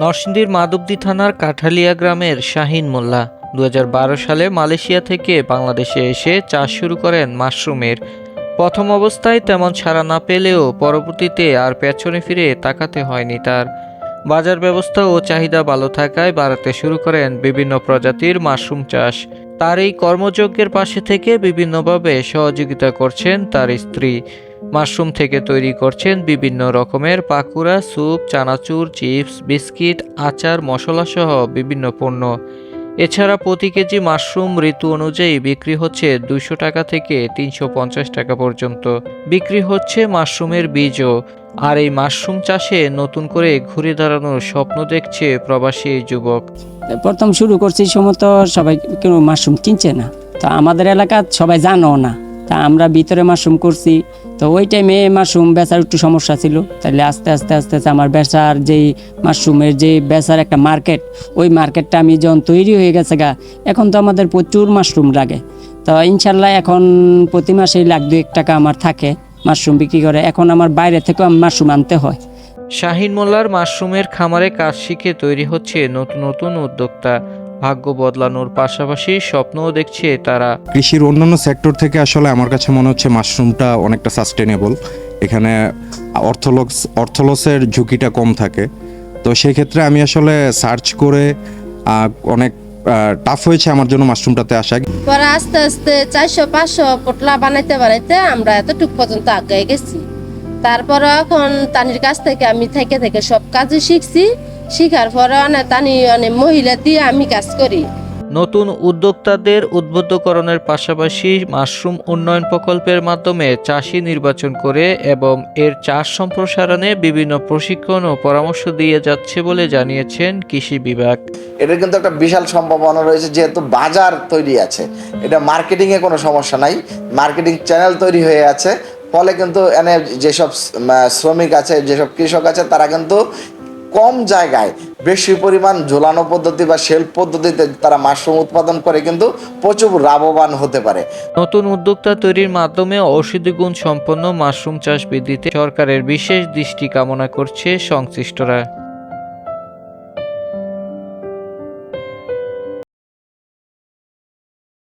নরসিংদীর মাধবদী থানার কাঠালিয়া গ্রামের শাহিন মোল্লা। দু হাজার বারো সালে মালয়েশিয়া থেকে বাংলাদেশে এসে চাষ শুরু করেন মাশরুমের। প্রথম অবস্থায় তেমন ছাড়া না পেলেও পরবর্তীতে আর পেছনে ফিরে তাকাতে হয়নি তার। বাজার ব্যবস্থা ও চাহিদা ভালো থাকায় বাড়াতে শুরু করেন বিভিন্ন প্রজাতির মাশরুম চাষ। তার এই কর্মযজ্ঞের পাশে থেকে বিভিন্নভাবে সহযোগিতা করছেন তার স্ত্রী। মাশরুম থেকে তৈরি করছেন বিভিন্ন রকমের pakora, soup, chanachur, chips, biscuit, আচার, মশলাসহ বিভিন্ন পণ্য। এছাড়া প্রতি কেজি মাশরুম ঋতু অনুযায়ী বিক্রি হচ্ছে দুশো টাকা থেকে তিনশো পঞ্চাশ টাকা পর্যন্ত। বিক্রি হচ্ছে মাশরুমের বীজও। আর এই মাশরুম চাষে নতুন করে ঘুরে দাঁড়ানোর স্বপ্ন দেখছে প্রবাসী যুবক। প্রথম শুরু করছি এই সময় তো সবাই কেউ মাশরুম কিনছে না। তো আমাদের এলাকা সবাই জানো না। তা আমরা ভিতরে মাশরুম করছি। তো ওই টাইমে মাশরুম বেচার একটু সমস্যা ছিল। তাহলে আস্তে আস্তে আস্তে আস্তে আমার বেচার যেই মাশরুমের যে বেচার একটা মার্কেট ওই মার্কেটটা আমি যখন তৈরি হয়ে গেছে গা, এখন তো আমাদের প্রচুর মাশরুম লাগে। তো ইনশাল্লাহ এখন প্রতি মাসেই লাখ দুয়েক টাকা আমার থাকে মাশরুম বিক্রি করে। এখন আমার বাইরে থেকেও আমি মাশরুম আনতে হয়। শাহিন মোল্লার মাশরুমের খামারে কাজ শিখে তৈরি হচ্ছে নতুন নতুন উদ্যোক্তা। ভাগ্য বদলানোর পাশাপাশি স্বপ্নও দেখছে তারা। কৃষির অন্যান্য সেক্টর থেকে আসলে আমার কাছে মনে হচ্ছে মাশরুমটা অনেকটা সাস্টেনেবল এখানে অর্থলক্স অর্থলসের ঝুঁকিটা কম থাকে। তো সেই ক্ষেত্রে আমি আসলে সার্চ করে অনেক টাফ হয়েছে আমার জন্য মাশরুমটাতে আসা। পরে আস্তে আস্তে চারশো পাঁচশো পোটলা বানাইতে বানাইতে আমরা এতটুক পর্যন্ত আগে গেছি। তারপর এখন তানির কাছ থেকে আমি থেকে থেকে সব কাজই শিখছি। শিখার পরে অনেক তানি অনেক মহিলা দিয়ে আমি কাজ করি। নতুন উদ্যোক্তাদের উদ্বুদ্ধকরণের পাশাপাশি মাশরুম উন্নয়ন প্রকল্পের মাধ্যমে চাষি নির্বাচন করে এবং এর চাষ সম্প্রসারণে বিভিন্ন প্রশিক্ষণ ও পরামর্শ দিয়ে যাচ্ছে বলে জানিয়েছেন কৃষি বিভাগ। এটার কিন্তু একটা বিশাল সম্ভাবনা রয়েছে যেহেতু বাজার তৈরি আছে। এটা মার্কেটিংয়ে কোনো সমস্যা নাই মার্কেটিং চ্যানেল তৈরি হয়ে আছে। ফলে কিন্তু এনে যেসব শ্রমিক আছে যেসব কৃষক আছে তারা কিন্তু কম জায়গায় বেশি পরিমাণ ঝোলানো পদ্ধতি বা শেল্ফ পদ্ধতিতে তারা মাশরুম উৎপাদন করে কিন্তু প্রচুর লাভবান হতে পারে। নতুন উদ্যোক্তা তৈরির মাধ্যমে ঔষধি গুণ সম্পন্ন মাশরুম চাষ বৃদ্ধিতে সরকারের বিশেষ দৃষ্টি কামনা করছে সংশ্লিষ্টরা।